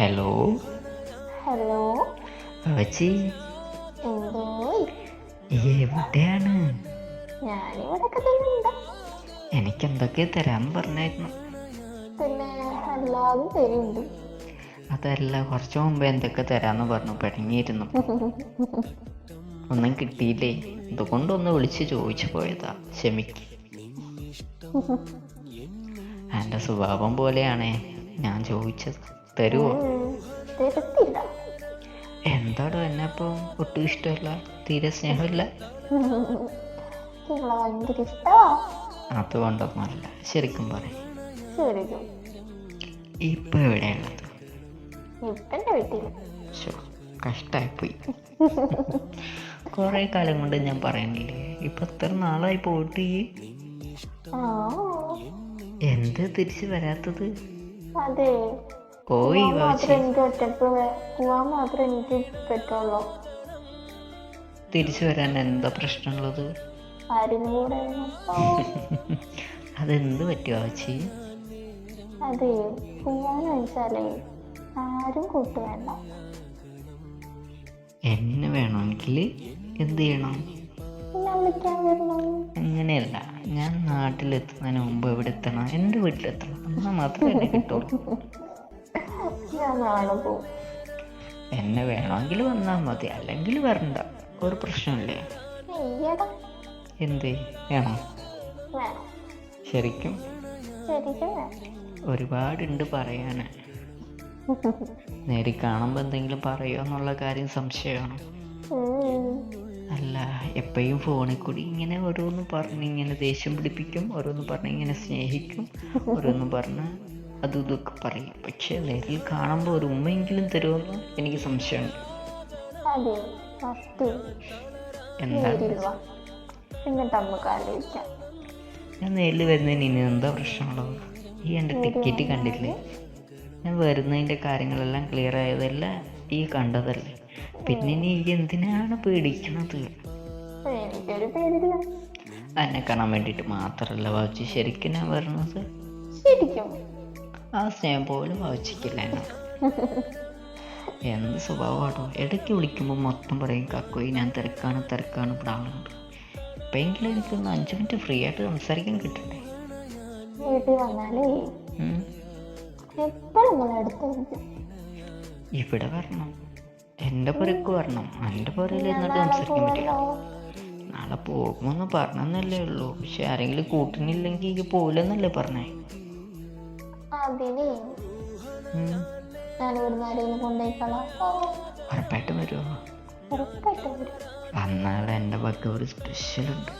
Hello hello എന്തോയ് എവിടെയാണ്? എനിക്ക് എന്തൊക്കെ തരാന്ന് പറഞ്ഞായിരുന്നു. അതല്ല കുറച്ച് മുമ്പ് എന്തൊക്കെ തരാന്ന് പറഞ്ഞു പിടങ്ങിയിരുന്നു ഒന്നും കിട്ടിയില്ലേ? ഇതുകൊണ്ടൊന്ന് വിളിച്ച് ചോദിച്ചു പോയതാ. ക്ഷമിക്ക്. എന്റെ സ്വഭാവം പോലെയാണേ ഞാൻ ചോദിച്ചത്. തരുമോ എന്താടോ എന്നെ അപ്പൊ ഒട്ടും ഇഷ്ടമല്ല തീരെ സ്നേഹമില്ല? അതുകൊണ്ടൊന്നുമല്ല ശരിക്കും പറയും. ഇപ്പൊ എവിടെയുള്ളത് ശോ കഷ്ടായിപ്പോയി. കുറെ കാലം കൊണ്ട് ഞാൻ പറയണില്ലേ ഇപ്പൊ എത്ര നാളായി പോയിട്ട്. ഈ എന്ത് തിരിച്ചു വരാത്തത്? അതെ. പോയി തിരിച്ചു വരാൻ എന്താ പ്രശ്നമുള്ളത്. അതെന്ത് പറ്റി വാച്ചി അതെ പോവാന്ന് വെച്ചാലേ ആരും എന്നെ വേണമെങ്കിൽ എന്ത് ചെയ്യണം? അങ്ങനെയല്ല. ഞാൻ നാട്ടിലെത്തുന്നതിന് മുമ്പ് എവിടെ എത്തണം? എന്റെ വീട്ടിലെത്തണം. എന്നാൽ മാത്രമേ എന്നെ കിട്ടുള്ളൂ. നാളെ പോവും എന്നെ വേണമെങ്കിൽ വന്നാൽ മതി. അല്ലെങ്കിൽ വരണ്ട. ഒരു പ്രശ്നമില്ലേ? എന്തേ? വേണം? ശരിക്കും? ഒരുപാടുണ്ട് പറയാൻ നേരി കാണുമ്പോൾ എന്തെങ്കിലും പറയുമോ എന്നുള്ള കാര്യം സംശയമാണ്. അല്ല എപ്പോഴും ഫോണിൽ കൂടി ഇങ്ങനെ ഓരോന്ന് പറഞ്ഞ് ഇങ്ങനെ ദേഷ്യം പിടിപ്പിക്കും ഓരോന്ന് പറഞ്ഞ് ഇങ്ങനെ സ്നേഹിക്കും ഓരോന്ന് പറഞ്ഞ് അതും ഇതൊക്കെ പറയും. പക്ഷേ നേരിൽ കാണുമ്പോൾ ഒരു ഉമ്മയെങ്കിലും തരുമെന്ന് എനിക്ക് സംശയമുണ്ട്. ഞാൻ നേരിൽ വരുന്നതിന് ഇനി എന്താ പ്രശ്നമുള്ളത്? ഈ എന്റെ ടിക്കറ്റ് കണ്ടില്ലേ? ഞാൻ വരുന്നതിന്റെ കാര്യങ്ങളെല്ലാം ക്ലിയർ ആയതല്ല ഈ കണ്ടതല്ലേ. പിന്നെ നീ എന്തിനാണ് പേടിക്കുന്നത് എന്നെ കാണാൻ വേണ്ടിയിട്ട് മാത്രമല്ല വാച്ചി. ശരിക്കും ഞാൻ വരുന്നത് ശരിക്കും. ആ സ്നേഹം പോലും എന്നോട് എന്ത് സ്വഭാവമാട്ടോ. ഇടയ്ക്ക് വിളിക്കുമ്പോൾ മൊത്തം പറയും കക്കോയി ഞാൻ തിരക്കാണ് തിരക്കാണ് ഇവിടെ ആളുണ്ട്. ഇപ്പോഴെങ്കിലും എനിക്കൊന്ന് അഞ്ച് മിനിറ്റ് ഫ്രീ ആയിട്ട് സംസാരിക്കാൻ കിട്ടണ്ടേ? വീട്ടിൽ വന്നാലേ. ഇവിടെ വരണം. എന്റെ പുരക്ക് വരണം. എന്റെ പുരയിൽ എന്നിട്ട് സംസാരിക്കാൻ പറ്റില്ല. നാളെ പോകുമെന്ന് പറഞ്ഞെന്നല്ലേ ഉള്ളൂ. പക്ഷെ ആരെങ്കിലും കൂട്ടിനില്ലെങ്കിൽ പോലെന്നല്ലേ പറഞ്ഞേ. അതിനെ ഉം. ഞാൻ ഇവിടുന്ന് ആരെങ്കിലും കൊണ്ടുപോയിക്കളാം ഉറപ്പായിട്ടും വരുമോ ഉറപ്പായിട്ടും വരും. എന്റെ വക ഒരു സ്പെഷ്യൽ ഉണ്ട്.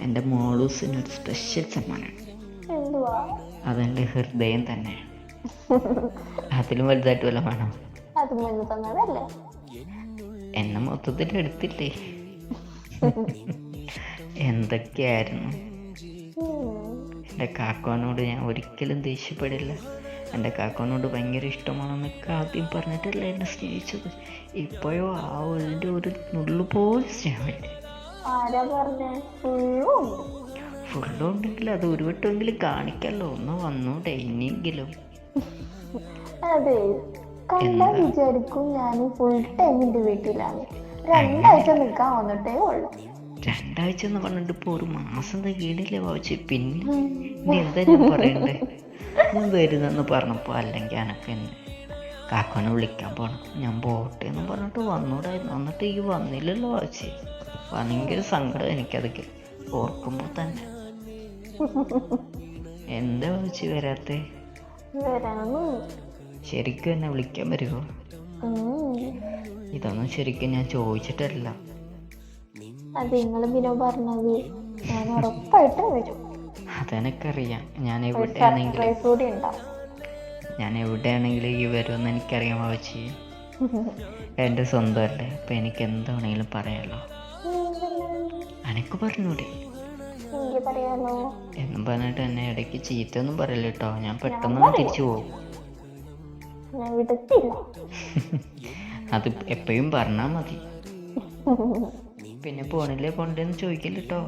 എന്റെ മോളൂസിന് ഒരു സ്പെഷ്യൽ സമ്മാനമാണ് അതെന്റെ ഹൃദയം തന്നെ. അതിലും വലുതായിട്ട് വല്ല വേണം? എന്നെ മൊത്തത്തിൽ എടുത്തില്ലേ? എന്തൊക്കെയായിരുന്നു. എന്റെ കാക്കോനോട് ഞാൻ ഒരിക്കലും ദേഷ്യപ്പെടില്ല. എന്റെ കാക്കോനോട് ഭയങ്കര ഇഷ്ടമാണെന്നൊക്കെ ആദ്യം പറഞ്ഞിട്ടല്ല എന്നെ സ്നേഹിച്ചത്. ഇപ്പോഴോ ആ ഒരു ഒരു നുള്ളു പോലും സ്നേഹമില്ല? ആരാ പറഞ്ഞേ? ഫുള്ളും ഉണ്ട്. ഫുള്ളും ഉണ്ടെങ്കിൽ അത് ഒരു വട്ടമെങ്കിലും കാണിക്കല്ലോ. ഒന്ന് വന്നൂടെ ഇനിയെങ്കിലും. അതെ കണ്ടാ വിചാരിക്കും ഞാൻ ഫുൾ ടൈം എന്റെ വീട്ടിലാണ്. രണ്ടാഴ്ച നിൽക്കാൻ വന്നിട്ടേ ഉള്ളു. രണ്ടാഴ്ച എന്ന് പറഞ്ഞിട്ട് ഇപ്പോൾ ഒരു മാസം തികയില്ലേ വായിച്ച് പിന്നെ എന്താ ഞാൻ പറയണ്ടേ? ഞാൻ വരുന്നെന്ന് പറഞ്ഞപ്പോൾ അല്ലെങ്കിൽ എനക്ക് എന്നെ കാക്കോനെ വിളിക്കാൻ പോണം. ഞാൻ പോട്ടെ എന്ന് പറഞ്ഞിട്ട് വന്നൂടായിരുന്നു. എന്നിട്ട് ഈ വന്നില്ലല്ലോ വായിച്ച് ഭയങ്കര സങ്കടം എനിക്കതൊക്കെ. ഓർക്കുമ്പോൾ തന്നെ. എന്താ വായിച്ച് വരാത്തെ? ശരിക്കും എന്നെ വിളിക്കാൻ വരുമോ. ഇതൊന്നും ശരിക്കും ഞാൻ ചോദിച്ചിട്ടല്ല. അത് നിങ്ങൾ പിന്നെ പറഞ്ഞത്. ഞാൻ ഉറപ്പായിട്ട് വരും. അതെനിക്കറിയാം. ഞാൻ എവിടെയാണെങ്കിലും കൂടി ഉണ്ടാവും. ഞാൻ എവിടെയാണെങ്കിലും ഈ വരുമെന്ന് എനിക്കറിയാം വാച്ചി എന്റെ സ്വന്തമല്ലേ. അപ്പം എനിക്ക് എന്താണെങ്കിലും പറയാലോ. എനിക്ക് പറഞ്ഞൂടെ എന്നും പറഞ്ഞിട്ട് എന്നെ ഇടയ്ക്ക് ചീത്തൊന്നും പറയില്ല കേട്ടോ ഞാൻ പെട്ടെന്ന് തിരിച്ചു പോകും അത് എപ്പോഴും പറഞ്ഞാൽ മതി. പിന്നെ പോണില്ലേ? കൊണ്ടെന്ന് ചോദിക്കില്ല കേട്ടോ